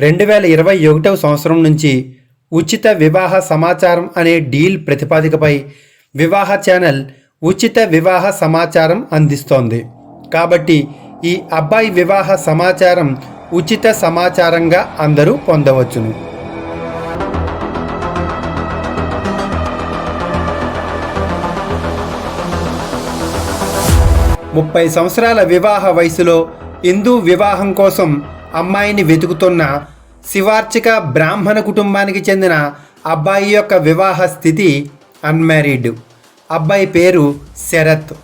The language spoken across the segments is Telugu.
రెండు వేల ఇరవై ఒకటవ సంవత్సరం నుంచి ఉచిత వివాహ సమాచారం అనే డీల్ ప్రతిపాదికపై వివాహ ఛానల్ ఉచిత వివాహ సమాచారం అందిస్తోంది. కాబట్టి ఈ అబ్బాయి వివాహ సమాచారం ఉచిత సమాచారంగా అందరూ పొందవచ్చును. ముప్పై సంవత్సరాల వివాహ వయసులో హిందూ వివాహం కోసం అమ్మాయిని వెతుకుతున్న శివార్చిక బ్రాహ్మణ కుటుంబానికి చెందిన అబ్బాయి యొక్క వివాహ స్థితి అన్మ్యారీడ్ అబ్బాయి పేరు Sarath.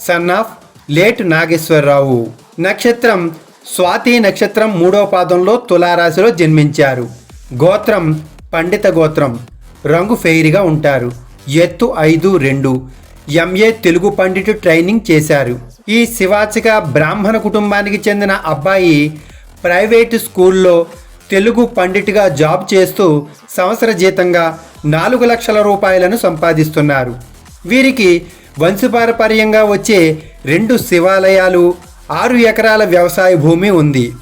Son of late Nageswararao. నక్షత్రం స్వాతి నక్షత్రం మూడో పాదంలో తులారాశిలో జన్మించారు. గోత్రం పండిత గోత్రం. రంగు ఫెయిర్గా ఉంటారు. ఎత్తు ఐదు రెండు. ఎంఏ తెలుగు పండిట్ ట్రైనింగ్ చేశారు. ఈ శివాచిక బ్రాహ్మణ కుటుంబానికి చెందిన అబ్బాయి ప్రైవేటు స్కూల్లో తెలుగు పండిట్గా జాబ్ చేస్తూ సంవత్సర జీతంగా నాలుగు లక్షల రూపాయలను సంపాదిస్తున్నారు. వీరికి వంశపారపర్యంగా వచ్చే రెండు శివాలయాలు ఆరు ఎకరాల వ్యవసాయ భూమి ఉంది.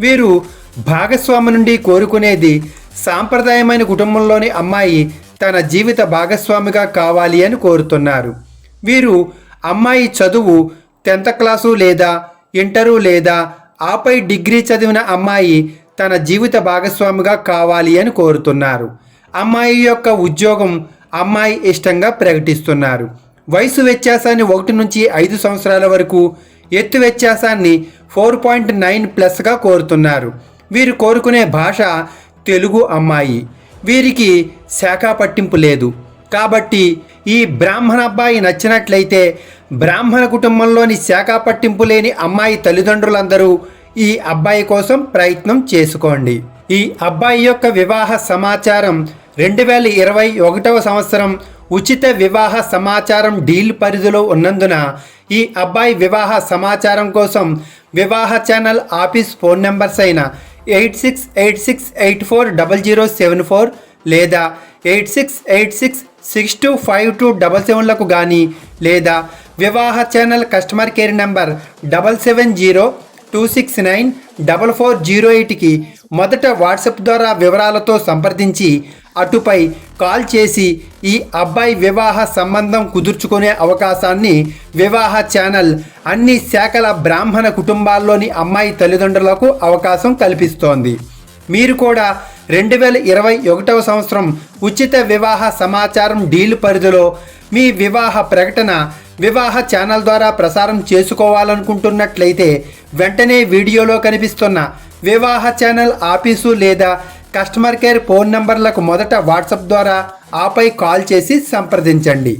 వీరు భాగస్వామి నుండి కోరుకునేది సాంప్రదాయమైన కుటుంబంలోని అమ్మాయి తన జీవిత భాగస్వామిగా కావాలి అని కోరుతున్నారు. వీరు అమ్మాయి చదువు టెన్త్ క్లాసు లేదా ఇంటరు లేదా ఆపై డిగ్రీ చదివిన అమ్మాయి తన జీవిత భాగస్వామిగా కావాలి అని కోరుతున్నారు. అమ్మాయి యొక్క ఉద్యోగం అమ్మాయి ఇష్టంగా ప్రకటిస్తున్నారు. వయసు వ్యత్యాసాన్ని ఒకటి నుంచి ఐదు సంవత్సరాల వరకు ఎత్తు వ్యత్యాసాన్ని ఫోర్ పాయింట్ నైన్ ప్లస్గా కోరుతున్నారు. వీరు కోరుకునే భాష తెలుగు అమ్మాయి. వీరికి శాఖ పట్టింపు లేదు. కాబట్టి ఈ బ్రాహ్మణ అబ్బాయి నచ్చినట్లయితే బ్రాహ్మణ కుటుంబంలోని శాఖ పట్టింపు లేని అమ్మాయి తల్లిదండ్రులందరూ ఈ అబ్బాయి కోసం ప్రయత్నం చేసుకోండి. ఈ అబ్బాయి యొక్క వివాహ సమాచారం రెండు వేల ఇరవై ఒకటవ సంవత్సరం ఉచిత వివాహ సమాచారం డీల్ పరిధిలో ఉన్నందున ఈ అబ్బాయి వివాహ సమాచారం కోసం Vivaha channel office phone numbers అయిన eight six eight six eight four double zero seven four లేదా eight six eight six six two five two double సెవెన్లకు కానీ లేదా Vivaha channel customer care number double seven zero two six nine double four zero ఎయిట్కి మొదట వాట్సాప్ ద్వారా వివరాలతో సంప్రదించి అటుపై కాల్ చేసి ఈ అబ్బాయి వివాహ సంబంధం కుదుర్చుకునే అవకాశాన్ని వివాహ ఛానల్ అన్ని శాఖల బ్రాహ్మణ కుటుంబాల్లోని అమ్మాయి తల్లిదండ్రులకు అవకాశం కల్పిస్తోంది. మీరు కూడా రెండు వేల ఇరవై ఒకటవ సంవత్సరం ఉచిత వివాహ సమాచారం డీల్ పరిధిలో మీ వివాహ ప్రకటన వివాహ ఛానల్ ద్వారా ప్రసారం చేసుకోవాలనుకుంటున్నట్లయితే వెంటనే వీడియోలో కనిపిస్తున్న వివాహ ఛానల్ ఆఫీసు లేదా కస్టమర్ కేర్ ఫోన్ నంబర్లకు మొదట వాట్సాప్ ద్వారా ఆపై కాల్ చేసి సంప్రదించండి.